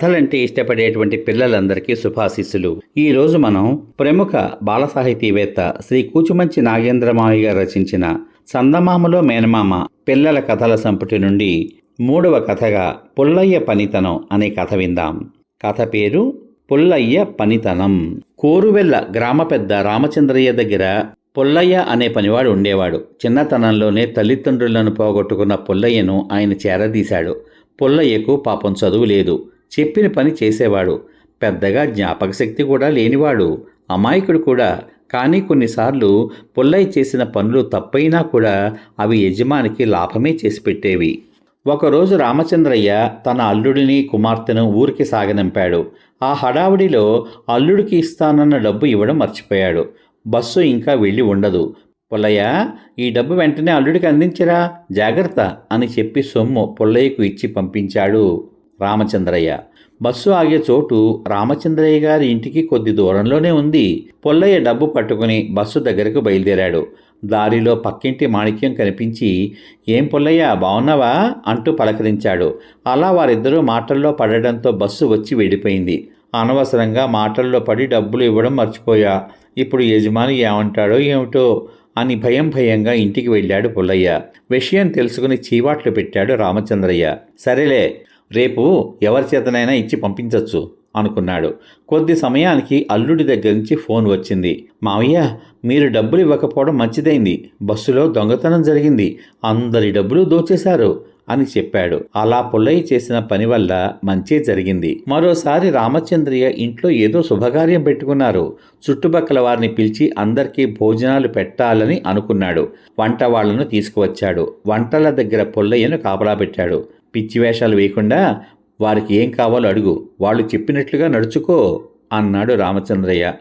కథలంటే ఇష్టపడేటువంటి పిల్లలందరికీ శుభాశీస్సులు. ఈరోజు మనం ప్రముఖ బాల సాహితీవేత్త శ్రీ కూచుమంచి నాగేంద్రమావి గారు రచించిన సందమామలో మేనమామ పిల్లల కథల సంపుటి నుండి మూడవ కథగా పుల్లయ్య పనితనం అనే కథ విందాం. కథ పేరు పుల్లయ్య పనితనం. కోరువెల్ల గ్రామ పెద్ద రామచంద్రయ్య దగ్గర పుల్లయ్య అనే పనివాడు ఉండేవాడు. చిన్నతనంలోనే తల్లిదండ్రులను పోగొట్టుకున్న పుల్లయ్యను ఆయన చేరదీశాడు. పుల్లయ్యకు పాపం చదువు లేదు. చెప్పిన పని చేసేవాడు. పెద్దగా జ్ఞాపకశక్తి కూడా లేనివాడు. అమాయకుడు కూడా. కానీ కొన్నిసార్లు పుల్లయ్య చేసిన పనులు తప్పైనా కూడా అవి యజమానికి లాభమే చేసి పెట్టేవి. ఒకరోజు రామచంద్రయ్య తన అల్లుడిని కుమార్తెను ఊరికి సాగనంపాడు. ఆ హడావుడిలో అల్లుడికి ఇస్తానన్న డబ్బు ఇవ్వడం మర్చిపోయాడు. బస్సు ఇంకా వెళ్ళి ఉండదు. పుల్లయ్య ఈ డబ్బు వెంటనే అల్లుడికి అందించరా. జాగ్రత్త అని చెప్పి సొమ్ము పుల్లయ్యకు ఇచ్చి పంపించాడు రామచంద్రయ్య. బస్సు ఆగే చోటు రామచంద్రయ్య గారి ఇంటికి కొద్ది దూరంలోనే ఉంది. పుల్లయ్య డబ్బు పట్టుకుని బస్సు దగ్గరకు బయలుదేరాడు. దారిలో పక్కింటి మాణిక్యం కనిపించి ఏం పుల్లయ్య బాగున్నావా అంటూ పలకరించాడు. అలా వారిద్దరూ మాటల్లో పడడంతో బస్సు వచ్చి వెళ్ళిపోయింది అనవసరంగా మాటల్లో పడి డబ్బులు ఇవ్వడం మర్చిపోయా. ఇప్పుడు యజమాని ఏమంటాడో ఏమిటో? అని భయం భయంగా ఇంటికి వెళ్ళాడు పుల్లయ్య. విషయం తెలుసుకుని చీవాట్లు పెట్టాడు రామచంద్రయ్య. సరేలే రేపు ఎవరి చేతనైనా ఇచ్చి పంపించవచ్చు అనుకున్నాడు. కొద్ది సమయానికి అల్లుడి దగ్గర నుంచి ఫోన్ వచ్చింది. మావయ్య మీరు డబ్బులు ఇవ్వకపోవడం మంచిదైంది. బస్సులో దొంగతనం జరిగింది. అందరి డబ్బులు దోచేశారు అని చెప్పాడు. అలా పుల్లయ్య చేసిన పని వల్ల మంచే జరిగింది. మరోసారి రామచంద్రయ్య ఇంట్లో ఏదో శుభకార్యం పెట్టుకున్నారు. చుట్టుపక్కల వారిని పిలిచి అందరికీ భోజనాలు పెట్టాలని అనుకున్నాడు. వంట వాళ్ళను తీసుకువచ్చాడు. వంటల దగ్గర పుల్లయ్యను కాపలా పెట్టాడు. పిచ్చి వేషాలు వేయకుండా వారికి ఏం కావాలో అడుగు. వాళ్ళు చెప్పినట్లుగా నడుచుకో అన్నాడు రామచంద్రయ్య.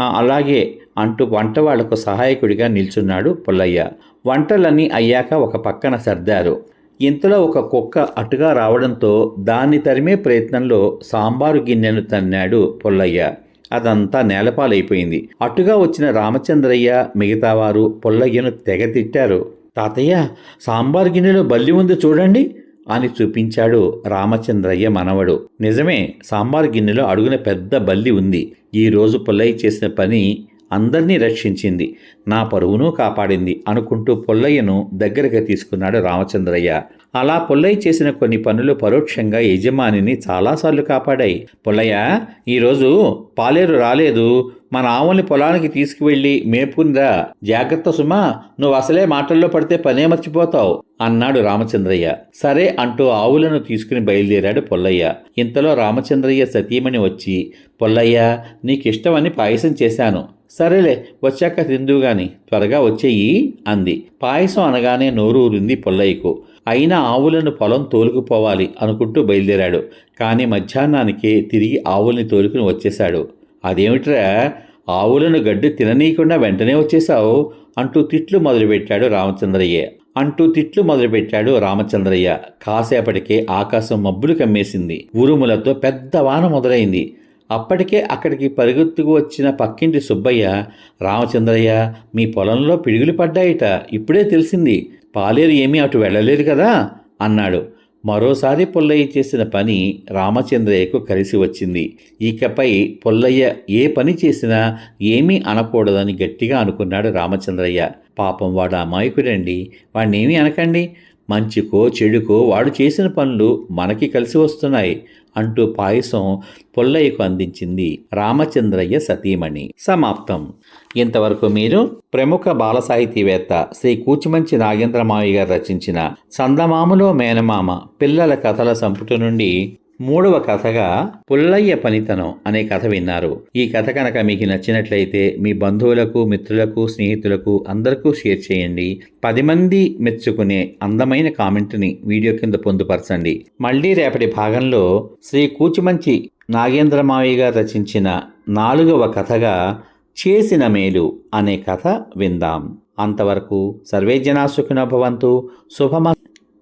అలాగే అంటూ వంట వాళ్ళకు సహాయకుడిగా నిల్చున్నాడు పుల్లయ్య. వంటలన్నీ అయ్యాక ఒక పక్కన సర్దారు. ఇంతలో ఒక కుక్క అటుగా రావడంతో దాన్ని తరిమే ప్రయత్నంలో సాంబారు గిన్నెను తన్నాడు పుల్లయ్య. అదంతా నేలపాలైపోయింది. అటుగా వచ్చిన రామచంద్రయ్య మిగతావారు పుల్లయ్యను తెగ తిట్టారు. తాతయ్య సాంబార్ గిన్నెలో బల్లి ఉంది చూడండి. అని చూపించాడు రామచంద్రయ్య మనవడు. నిజమే సాంబార్ గిన్నెలో అడుగున పెద్ద బల్లి ఉంది. ఈ రోజు పుల్లయ్య చేసిన పని అందర్నీ రక్షించింది. నా పరువును కాపాడింది అనుకుంటూ పుల్లయ్యను దగ్గరగా తీసుకున్నాడు రామచంద్రయ్య. అలా పుల్లయ్య చేసిన కొన్ని పనులు పరోక్షంగా యజమానిని చాలాసార్లు కాపాడాయి. పుల్లయ్య ఈరోజు పాలేరు రాలేదు. మన ఆవుల్ని పొలానికి తీసుకువెళ్ళి మేపుకుందా జాగ్రత్త సుమా నువ్వు అసలే మాటల్లో పడితే పనే మర్చిపోతావు అన్నాడు రామచంద్రయ్య. సరే అంటూ ఆవులను తీసుకుని బయలుదేరాడు పొల్లయ్య. ఇంతలో రామచంద్రయ్య సతీమణి వచ్చి పొల్లయ్య నీకిష్టమని పాయసం చేశాను. సరేలే వచ్చాక తిందుగాని త్వరగా వచ్చేయి అంది. పాయసం అనగానే నోరు ఊరింది పొల్లయ్యకు. అయినా ఆవులను పొలం తోలుకుపోవాలి అనుకుంటూ బయలుదేరాడు. కానీ మధ్యాహ్నానికి తిరిగి ఆవుల్ని తోలుకుని వచ్చేశాడు. అదేమిట్రా? ఆవులను గడ్డి తిననీయకుండా వెంటనే వచ్చేశావు? అంటూ తిట్లు మొదలుపెట్టాడు రామచంద్రయ్య. అంటూ తిట్లు మొదలుపెట్టాడు రామచంద్రయ్య. కాసేపటికే ఆకాశం మబ్బులు కమ్మేసింది. ఉరుములతో పెద్ద వాన మొదలైంది. అప్పటికే అక్కడికి పరుగెత్తుకు వచ్చిన పక్కింటి సుబ్బయ్య రామచంద్రయ్య మీ పొలంలో పిడుగులు పడ్డాయిట. ఇప్పుడే తెలిసింది. పాలేరు ఏమీ అటు వెళ్ళలేదు కదా? అన్నాడు. మరోసారి పుల్లయ్య చేసిన పని రామచంద్రయ్యకు కలిసి వచ్చింది. ఇకపై పుల్లయ్య ఏ పని చేసినా ఏమీ అనకూడదని గట్టిగా అనుకున్నాడు రామచంద్రయ్య. పాపం వాడు అమాయకుడండి. వాడినేమీ అనకండి. మంచికో చెడుకో వాడు చేసిన పనులు మనకి కలిసి వస్తున్నాయి. అంటూ పాయసం పుల్లయ్యకు అందించింది రామచంద్రయ్య సతీమణి. సమాప్తం. ఇంతవరకు మీరు ప్రముఖ బాల సాహితీవేత్త శ్రీ కూచిమంచి నాగేంద్రమావి గారు రచించిన సందమామలో మేనమామ పిల్లల కథల సంపుటి నుండి మూడవ కథగా పుల్లయ్య పనితనం అనే కథ విన్నారు. ఈ కథ కనుక మీకు నచ్చినట్లయితే మీ బంధువులకు మిత్రులకు స్నేహితులకు అందరికీ షేర్ చేయండి. పది మంది మెచ్చుకునే అందమైన కామెంట్ని వీడియో కింద పొందుపరచండి. మళ్ళీ రేపటి భాగంలో శ్రీ కూచిమంచి నాగేంద్రమావి గారు రచించిన నాలుగవ కథగా చేసిన మేలు అనే కథ విందాం. అంతవరకు సర్వే జనా సుఖినో భవంతు. శుభమ